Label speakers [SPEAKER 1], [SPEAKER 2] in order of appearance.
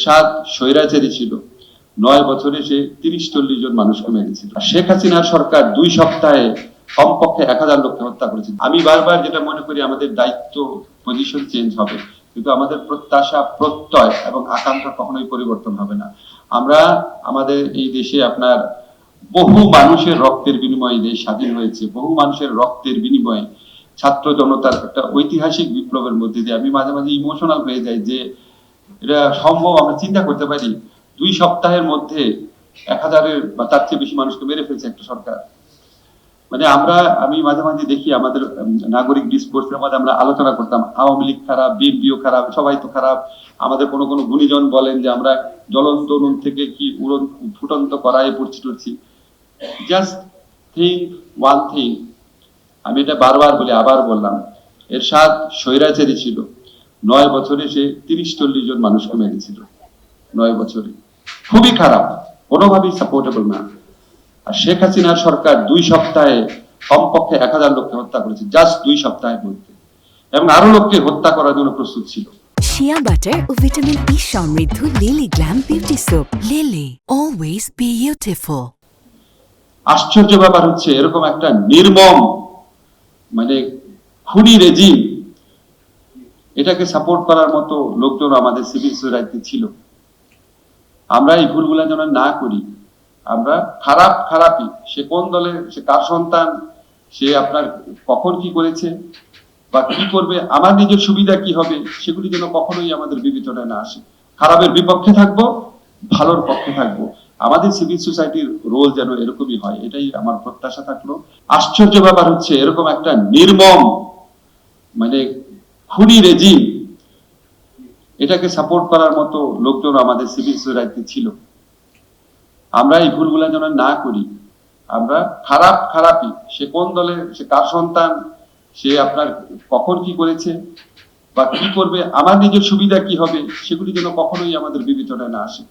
[SPEAKER 1] এরশাদ স্বৈরাচারী ছিল। নয় বছরে সে তিরিশ চল্লিশ জন মানুষকে মেরেছিল। শেখ হাসিনার সরকার দুই সপ্তাহে কমপক্ষে এক হাজার লোককে হত্যা করেছে আমি বারবার যেটা মনে করি, আমাদের দায়িত্ব পজিশন চেঞ্জ হবে। কিন্তু আমাদের প্রত্যাশা, প্রত্যয় এবং আকাঙ্ক্ষা কখনোই পরিবর্তন হবে না। আমরা আমাদের এই দেশে আপনার বহু মানুষের রক্তের বিনিময়ে দেশ স্বাধীন হয়েছে। বহু মানুষের রক্তের বিনিময়ে ছাত্র জনতার একটা ঐতিহাসিক বিপ্লবের মধ্যে দিয়ে আমি মাঝে মাঝে ইমোশনাল হয়ে যাই যে এটা সম্ভব, আমরা চিন্তা করতে পারি। দুই সপ্তাহের মধ্যে এক হাজারের বা তার চেয়ে বেশি মানুষকে মেরে ফেলছে একটা সরকার। মানে আমরা, আমি মাঝে মাঝে দেখি আমাদের নাগরিক ডিসপোর্সের মধ্যে আমরা আলোচনা করতাম, আওয়ামী লীগ খারাপ, বিএনপিও খারাপ, সবাই তো খারাপ। আমাদের কোনো কোনো গুণীজন বলেন যে আমরা জ্বলন্ত নুন থেকে কি উড়ন, ফুটন্ত করায় পড়ছি টড়ছি জাস্ট থিঙ্ক ওয়ান থিং আমি এটা বারবার বলি, আবার বললাম, এরশাদ স্বৈরাচারী ছিল। নয় বছরে সে তিরিশ চল্লিশ জন মানুষকে মেরেছিল। নয় বছরে। খুবই খারাপ কোনোভাবেই সাপোর্টেবল না। আর শেখ হাসিনার সরকার দুই সপ্তাহে কমপক্ষে এক হাজার লোককে হত্যা করেছে জাস্ট দুই সপ্তাহের মধ্যে। এবং আরও লোককে হত্যা করার জন্য প্রস্তুত ছিল।
[SPEAKER 2] শিয়া বাটার ও ভিটামিন ই সমৃদ্ধ Lily glam beauty soap Lily always beautiful
[SPEAKER 1] আশ্চর্য ব্যাপার হচ্ছে এরকম একটা নির্মম মানে খুনি রেজিম এটাকে সাপোর্ট করার মতো লোকজন আমাদের সিভিল সোসাইটি ছিল। আমরা এই ভুলগুলা যেন না করি। আমরা খারাপ খারাপই, সে কোন দলের, সে কার সন্তান, সে আপনার কখন কি করেছে বা কি করবে আমার নিজের সুবিধা কি হবে, সেগুলি যেন কখনোই আমাদের বিবেচনায় না আসে। খারাপের বিপক্ষে থাকব, ভালোর পক্ষে থাকব। আমাদের সিভিল সোসাইটির রোল যেন এরকমই হয়, এটাই আমার প্রত্যাশা থাকল। আশ্চর্য ব্যাপার হচ্ছে, এরকম একটা নির্মম মানে খুনি রেজিম এটাকে সাপোর্ট করার মতো লোকজন আমাদের সিভিল সোসাইটি ছিল। আমরা এই ভুলগুলো যেন না করি। আমরা খারাপ, খারাপই। সে কোন দলে সে কার সন্তান, সে আপনার কখন কি করেছে, বা কি করবে, আমার নিজের সুবিধা কি হবে, সেগুলি যেন কখনোই আমাদের বিবেচনায় না আসে।